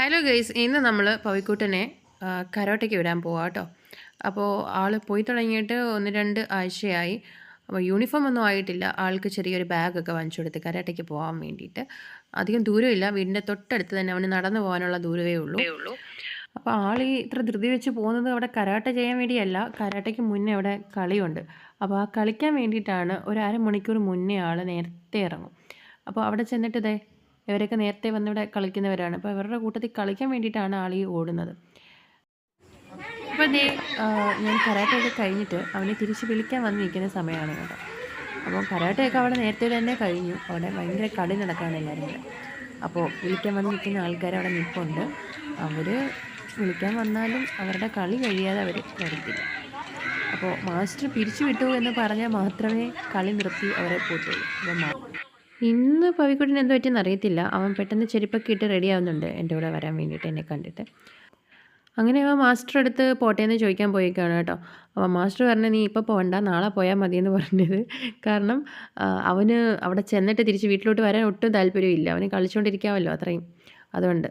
Hello guys ഇന്ന് നമ്മൾ പവിക്കൂട്ടനെ കരോട്ടയ്ക്ക് വിടാൻ പോവാം കേട്ടോ അപ്പോൾ ആൾ പോയി തുടങ്ങിയിട്ട് ഒന്ന് രണ്ട് ആഴ്ചയായി. അപ്പോൾ യൂണിഫോം ഒന്നും ആയിട്ടില്ല. ആൾക്ക് ചെറിയൊരു ബാഗൊക്കെ വാങ്ങിച്ചു കൊടുത്ത് കരാട്ടയ്ക്ക് പോകാൻ വേണ്ടിയിട്ട്. അധികം ദൂരമില്ല. വീടിന്റെ തൊട്ടടുത്ത് തന്നെ അവന് നടന്നു പോകാനുള്ള ദൂരമേ ഉള്ളൂ. അപ്പോൾ ആൾ ഈ ഇത്ര ധൃതി വെച്ച് പോകുന്നത് അവിടെ കരാട്ട ചെയ്യാൻ വേണ്ടിയല്ല. കരാട്ടയ്ക്ക് മുന്നേ അവിടെ കളിയുണ്ട്. അപ്പോൾ ആ കളിക്കാൻ വേണ്ടിയിട്ടാണ് ഒരു അരമണിക്കൂർ മുന്നേ ആൾ നേരത്തെ ഇറങ്ങും. അപ്പോൾ അവിടെ ചെന്നിട്ട് ഇതേ ഇവരൊക്കെ നേരത്തെ വന്നിവിടെ കളിക്കുന്നവരാണ്. അപ്പോൾ ഇവരുടെ കൂട്ടത്തിൽ കളിക്കാൻ വേണ്ടിയിട്ടാണ് ഈ ഓടുന്നത്. അപ്പോൾ ദേ ഞാൻ കരാട്ടയൊക്കെ കഴിഞ്ഞിട്ട് അവനെ തിരിച്ച് വിളിക്കാൻ വന്ന് നിൽക്കുന്ന സമയമാണ് കേട്ടോ. അപ്പോൾ കരാട്ടയൊക്കെ അവിടെ നേരത്തെ തന്നെ കഴിഞ്ഞു. അവിടെ ഭയങ്കര കളി നടക്കാണ് എല്ലാവരും. അപ്പോൾ വിളിക്കാൻ വന്ന് നിൽക്കുന്ന ആൾക്കാർ അവിടെ നിൽപ്പുണ്ട് അവർ വിളിക്കാൻ വന്നാലും അവരുടെ കളി കഴിയാതെ അവർ വരത്തില്ല അപ്പോൾ മാസ്റ്റർ പിരിച്ചു വിട്ടു എന്ന് പറഞ്ഞാൽ മാത്രമേ കളി നിർത്തി അവരെ പോയിട്ടുള്ളൂ അപ്പോൾ മാ- ഇന്ന് പവിക്കുട്ടിന് എന്ത് പറ്റിയെന്ന് അറിയത്തില്ല. അവൻ പെട്ടെന്ന് ചെരുപ്പൊക്കെ ഇട്ട് റെഡി ആവുന്നുണ്ട്. എന്റെ കൂടെ വരാൻ വേണ്ടിയിട്ട് എന്നെ കണ്ടിട്ട്. അങ്ങനെ അവൻ മാസ്റ്റർ അടുത്ത് പോട്ടെ എന്ന് ചോദിക്കാൻ പോയേക്കാണ് കേട്ടോ. അപ്പോൾ മാസ്റ്റർ പറഞ്ഞു നീ ഇപ്പോൾ പോകണ്ട നാളെ പോയാൽ മതി എന്ന് പറഞ്ഞത്. കാരണം അവന് അവിടെ ചെന്നിട്ട് തിരിച്ച് വീട്ടിലോട്ട് വരാൻ ഒട്ടും താല്പര്യമില്ല. അവന് കളിച്ചുകൊണ്ടിരിക്കാമല്ലോ അത്രയും. അതുകൊണ്ട്